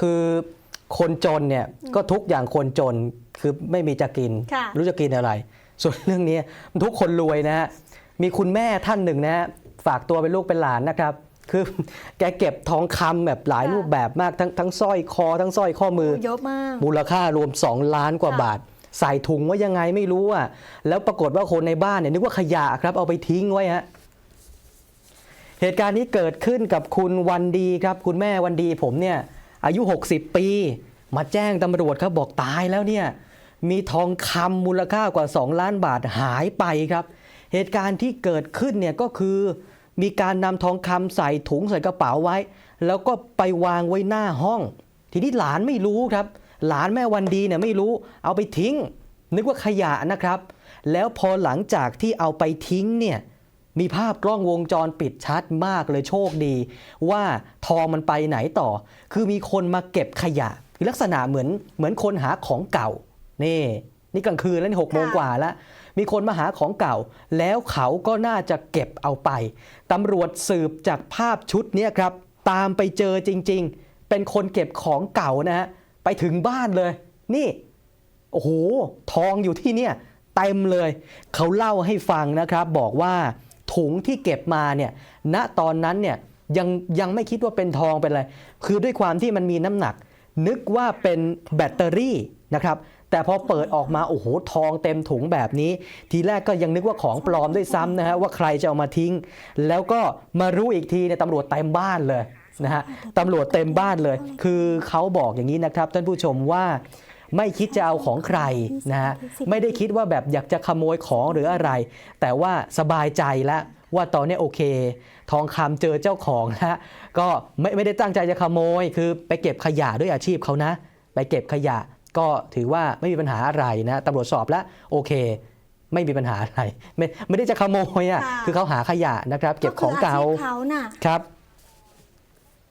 คือคนจนเนี่ยก็ทุกข์อย่างคนจนคือไม่มีจะกินค่ะไม่รู้จะกินอะไร ส่วนเรื่องนี้ทุกคนรวยนะฮะมีคุณแม่ท่านหนึ่งนะฮะฝากตัวเป็นลูกเป็นหลานนะครับ คือแกเก็บทองคำแบบหลายค่ะรูปแบบมากทั้งทั้งสร้อยคอ ทั้งสร้อยข้อมือเยอะมากมูลค่ารวม 2 ล้านกว่าค่ะบาท ใส่ถุงไว่ายังไงไม่รู้อะแล้วปรากฏว่าคนในบ้านเนี่ยนึกว่าขยะครับเอาไปทิ้งไว้ฮะเหตุการณ์นี้เกิดขึ้นกับคุณวันดีครับ คุณแม่วันดีผมเนี่ย อายุ 60 ปี มาแจ้งตำรวจครับบอกตายแล้วเนี่ยมีทองคำมูลค่ากว่า 2 ล้านบาทหายไปครับ เหตุการณ์ที่เกิดขึ้นเนี่ยก็คือมีการนำทองคำใส่ถุงใส่กระเป๋าไว้ แล้วก็ไปวางไว้หน้าห้อง ทีนี้หลานไม่รู้ครับ หลานแม่วันดีเนี่ยไม่รู้ เอาไปทิ้ง นึกว่าขยะนะครับ แล้วพอหลังจากที่เอาไปทิ้งเนี่ย มีภาพกล้องวงจรปิดชัดมากเลยโชคดี ว่าทองมันไปไหนต่อ คือมีคนมาเก็บขยะลักษณะเหมือนเหมือนคนหาของเก่า นี่ นี่กลางคืนแล้วนี่หกโมงกว่าแล้ว มีคนมาหาของเก่า แล้วเขาก็น่าจะเก็บเอาไปตำรวจสืบจากภาพชุดนี้ครับ ตามไปเจอจริง ๆ เป็นคนเก็บของเก่านะฮะไปถึงบ้านเลย นี่โอ้โหทองอยู่ที่เนี่ยเต็มเลย เขาเล่าให้ฟังนะครับบอกว่า ถุงที่เก็บมาเนี่ยณตอนนั้นเนี่ยยังยังไม่คิดว่าเป็นทองเป็นอะไร คือด้วยความที่มันมีน้ำหนัก นึกว่าเป็นแบตเตอรี่นะครับแต่พอเปิดออกมาโอ้โหทองเต็มถุงแบบนี้ ทีแรกก็ยังนึกว่าของปลอมด้วยซ้ำนะฮะว่าใครจะเอามาทิ้ง แล้วก็มารู้อีกทีเนี่ยตำรวจเต็มบ้านเลยนะฮะตำรวจเต็มบ้านเลย คือเขาบอกอย่างนี้นะครับท่านผู้ชมว่า ไม่คิดจะเอาของใครนะฮะไม่ได้คิดว่าแบบอยากจะขโมยของหรืออะไร แต่ว่าสบายใจแล้วว่าตอนนี้โอเค ทองคำเจอเจ้าของแล้วก็ไม่ไม่ได้ตั้งใจจะขโมย คือไปเก็บขยะด้วยอาชีพเขานะ ไปเก็บขยะก็ถือว่าไม่มีปัญหาอะไรนะตำรวจสอบแล้วโอเค ไม่มีปัญหาอะไร ไม่ไม่ได้จะขโมยอะค่ะคือเขาหาขยะนะครับ เก็บของเก่าคืชีพเขาน่ะครับ